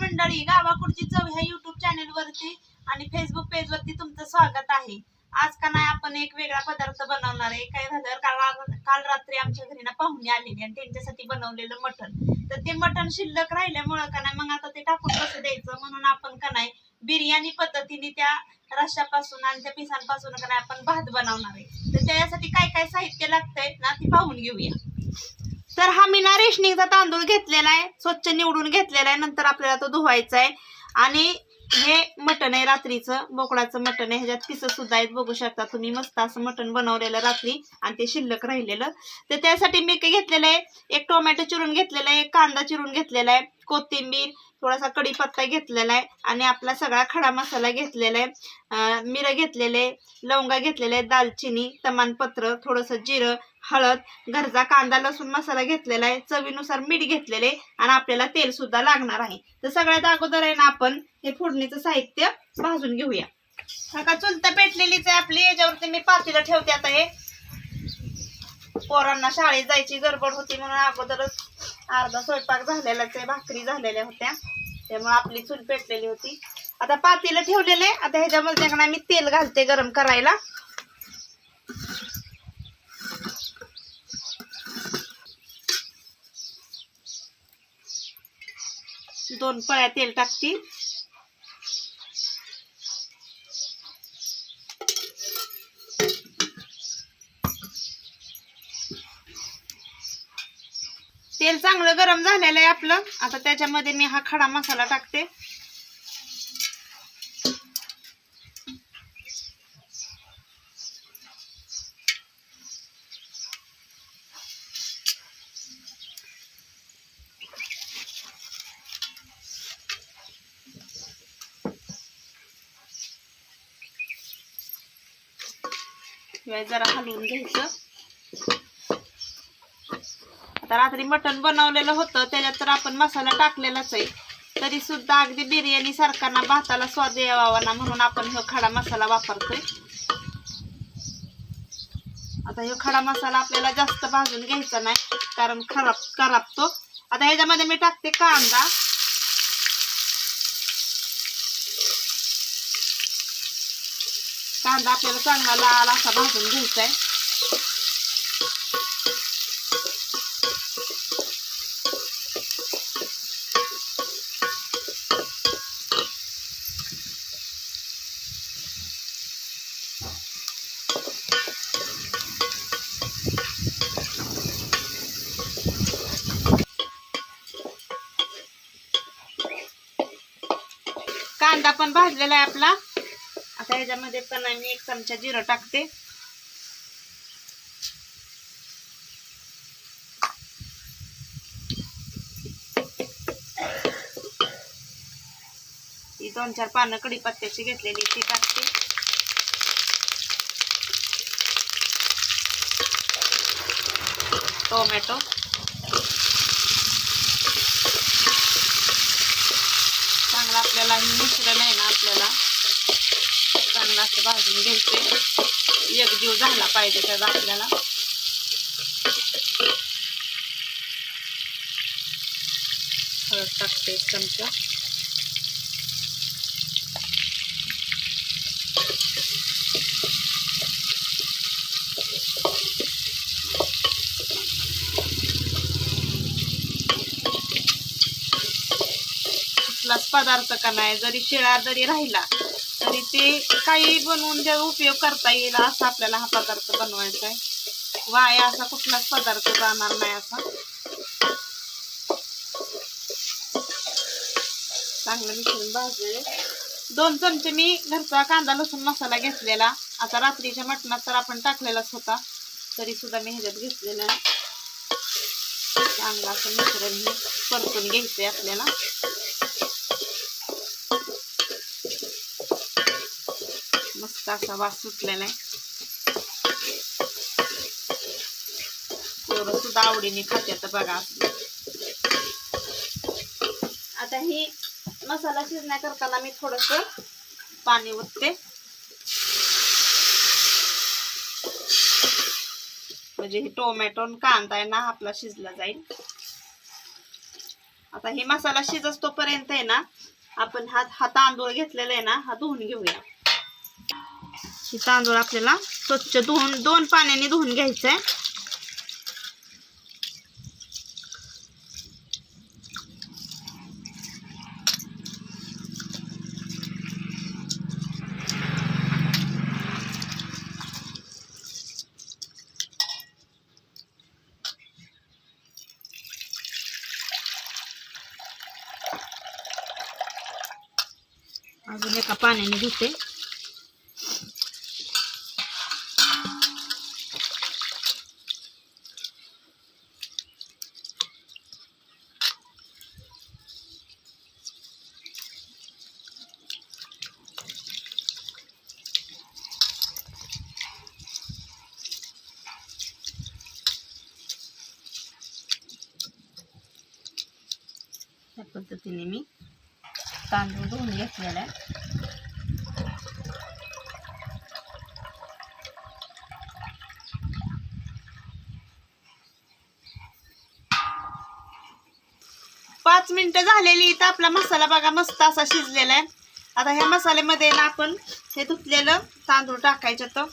मंडळी गावाकडची चव ह्या युट्यूब चॅनल वरती आणि फेसबुक पेज वरती तुमचं स्वागत आहे. आज का नाही आपण एक वेगळा पदार्थ बनवणार आहे. काय झालं काल काल रात्री आमच्या घरी ना पाहुणे आलेली आणि त्यांच्यासाठी बनवलेलं मटण. तर ते मटण शिल्लक राहिल्यामुळं का नाही मग आता ते टाकून कसं द्यायचं? म्हणून आपण का नाही बिर्याणी पद्धतीने त्या रश्यापासून आणि त्या पिसांपासून का नाही आपण भात बनवणार आहे. तर त्याच्यासाठी काय काय साहित्य लागतंय ना ती पाहून घेऊया. तर हा मी ना रेशनिंगचा तांदूळ घेतलेला आहे स्वच्छ निवडून घेतलेला आहे नंतर आपल्याला तो धुवायचा आहे. आणि हे मटण आहे रात्रीचं बोकडाचं मटण आहे ह्याच्यात पिसं सुद्धा आहेत बघू शकता तुम्ही मस्त असं मटण बनवलेलं रात्री आणि ते शिल्लक राहिलेलं. तर त्यासाठी मी काय घेतलेलं आहे एक टोमॅटो चिरून घेतलेला आहे एक कांदा चिरून घेतलेला आहे कोथिंबीर थोडासा कढीपत्ता घेतलेला आहे आणि आपला सगळा खडा मसाला घेतलेला आहे. मिरं मिरं घेतलेले लवंगा घेतलेले आहे दालचिनी तमानपत्र थोडंसं जिरं हळद घरचा कांदा लसूण मसाला घेतलेला आहे. चवीनुसार मीठ घेतलेले आणि आपल्याला तेल सुद्धा लागणार आहे. तर सगळ्यात अगोदर आहे ना आपण हे फोडणीचं साहित्य भाजून घेऊया. का चुलता पेटलेलीच आहे आपली. याच्यावरती मी पातीला ठेवते आता हे. पोरांना शाळेत जायची गडबड होती म्हणून अगोदरच अर्धा स्वयंपाक झालेलाच आहे. भाकरी झालेल्या होत्या. त्यामुळे आपली चूल पेटलेली होती. आता पातीला ठेवलेले आता ह्याच्यामध्ये मी तेल घालते गरम करायला. दोन पळ्या तेल टाकते तेल चांगलं गरम झालेलं आहे आपलं. आता त्याच्यामध्ये मी हा खडा मसाला टाकते. किंवा जरा हलवून घ्यायचं. आता रात्री मटण बनवलेलं होतं त्याच्यात तर आपण मसाला टाकलेलाच आहे. तरी सुद्धा अगदी बिर्याणी सारखाना भाताला स्वाद यावा ना म्हणून आपण हा खडा मसाला वापरतोय. आता हे खडा मसाला आपल्याला जास्त भाजून घ्यायचा नाही कारण खराब खराब तो. आता ह्याच्यामध्ये मी टाकते कांदा. कांदा आपल्याला चांगला लाल असा भाजून घ्यायचा आहे कांदा पण भाजलेला आहे आपला. आता ह्याच्यामध्ये पण आम्ही एक चमचा जिरं टाकते. ही दोन चार पानं कढीपत्त्याची घेतलेली ती टाकते. टोमॅटो. चांगलं आपल्याला मिश्रण आहे ना आपल्याला. चांगलं असं भाजून घ्यायचे. एकजीव झाला पाहिजे त्याचा आपल्याला हळद टाकते एक चमचा. कुठलाच पदार्थ का नाही जरी शिळा जरी राहिला आणि ते काही बनवून जे उपयोग करता येईल असा आपल्याला हा पदार्थ बनवायचा आहे वाया असा कुठलाच पदार्थ जाणार नाही असा. चांगलं मिसळून भाजले दोन चमचे मी घरचा कांदा लसूण मसाला घेतलेला. आता रात्रीच्या मटणात तर आपण टाकलेलाच होता. तरी सुद्धा मी ह्याच्यात घेतलेला चांगला असं मिश्रण हे परतून घ्यायचंय आपल्याला. मस्त असा वास सुटलेला आहे. पोरं सुद्धा आवडीने खात्यात बघा. आता ही मसाला शिजण्या करताना मी थोडस पाणी ओतते. म्हणजे हे टोमॅटो आणि कांदा आहे ना आपला शिजला जाईल. आता हे मसाला शिजतोपर्यंत आहे ना आपण हा हा तांदूळ घेतलेला आहे ना हा धुवून घेऊया. हे तांदूळ स्वच्छ धुवून दोन धुवून घ्यायचं आहे अजून एका पाण्याने धुते. पद्धतीने मी. तांदूळ धुवून घेतलेला आहे. पाच मिनिटं झालेली इथं आपला मसाला बघा मस्त असा शिजलेला आहे. आता ह्या मसाल्यामध्ये ना आपण हे धुतलेलं तांदूळ टाकायचं तर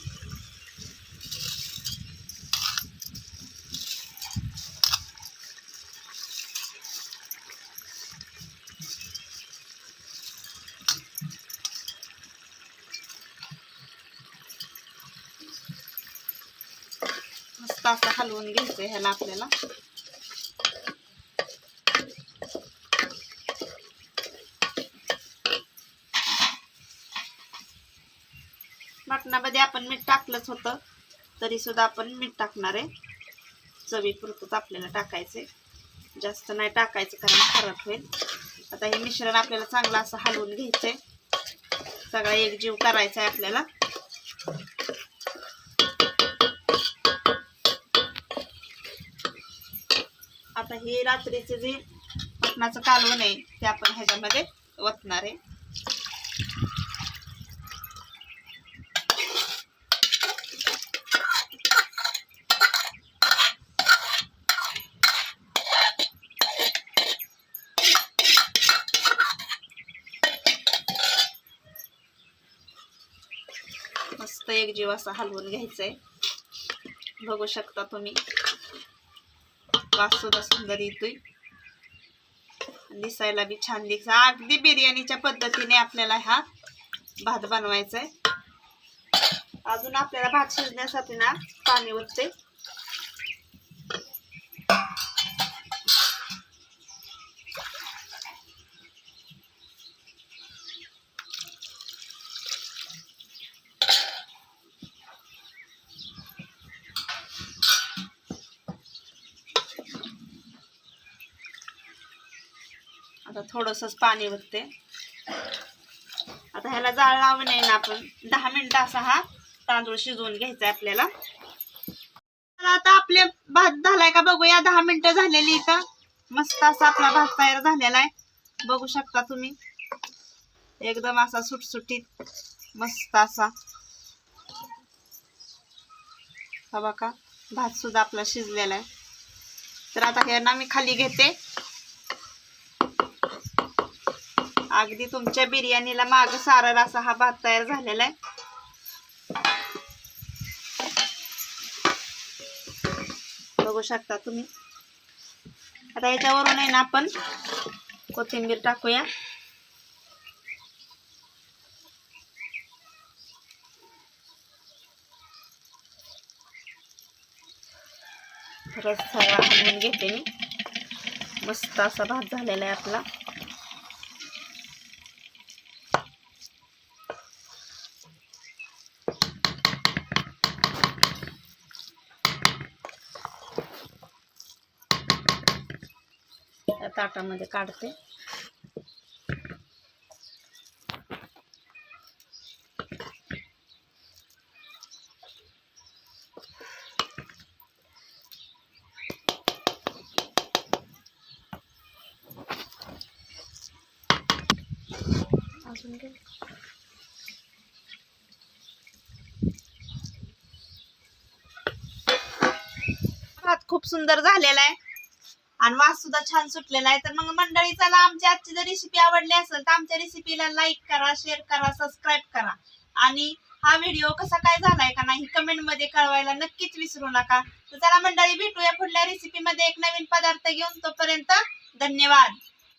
मस्त असं हलवून घ्यायचं ह्याला आपल्याला. मटणामध्ये आपण मीठ टाकलंच होतं तरी सुद्धा आपण मीठ टाकणार आहे. चवीपुरतंच आपल्याला टाकायचंय. जास्त नाही टाकायचं कारण खराब होईल. आता हे मिश्रण आपल्याला चांगलं असं हलवून घ्यायचंय. सगळा एकजीव करायचा आहे आपल्याला. आता हे रात्रीचे जे मटणाचं कालवण आहे ते आपण ह्याच्यामध्ये ओतणार आहे. मस्त एक जीव असा हलवून घ्यायचंय. बघू शकता तुम्ही. वास सुद्धा सुंदर येतोय. दिसायला बी छान दिसा अगदी बिर्याणीच्या पद्धतीने आपल्याला हा भात बनवायचा आहे अजून आपल्याला भात शिजण्यासाठी ना पाणी उरते आता थोडंसंच पाणी बघते आता ह्याला जाळ लावून नाही ना आपण दहा मिनिटं असा हा तांदूळ शिजवून घ्यायचा आहे आपल्याला. तर आता आपले भात झालाय का बघूया. दहा मिनिटं झालेली इथं. मस्त असा आपला भात तयार झालेला आहे. बघू शकता तुम्ही. एकदम असा सुटसुटीत मस्त असा. हा बघा भात सुद्धा आपला शिजलेला आहे. तर आता हे ना मी खाली घेते. अगदी तुमच्या बिर्याणीला माग सारल असा हा भात तयार झालेला आहे. बघू शकता तुम्ही. आता याच्यावरून आहे ना आपण कोथिंबीर टाकूया. रस घेते मी. मस्त असा भात झालेला आहे आपला त्या ताटामध्ये काढते. अजून खूप सुंदर झालेला आहे. आणि वास सुद्धा छान सुटलेला आहे तर मग मंडळी चला आमची आजची जर रेसिपी आवडली असेल तर आमच्या रेसिपीला लाईक करा शेअर करा सबस्क्राईब करा. आणि हा व्हिडिओ कसा काय झालाय का नाही कमेंटमध्ये कळवायला नक्कीच विसरू नका. तर चला मंडळी भेटूया पुढल्या रेसिपी मध्ये एक नवीन पदार्थ घेऊन. तोपर्यंत धन्यवाद.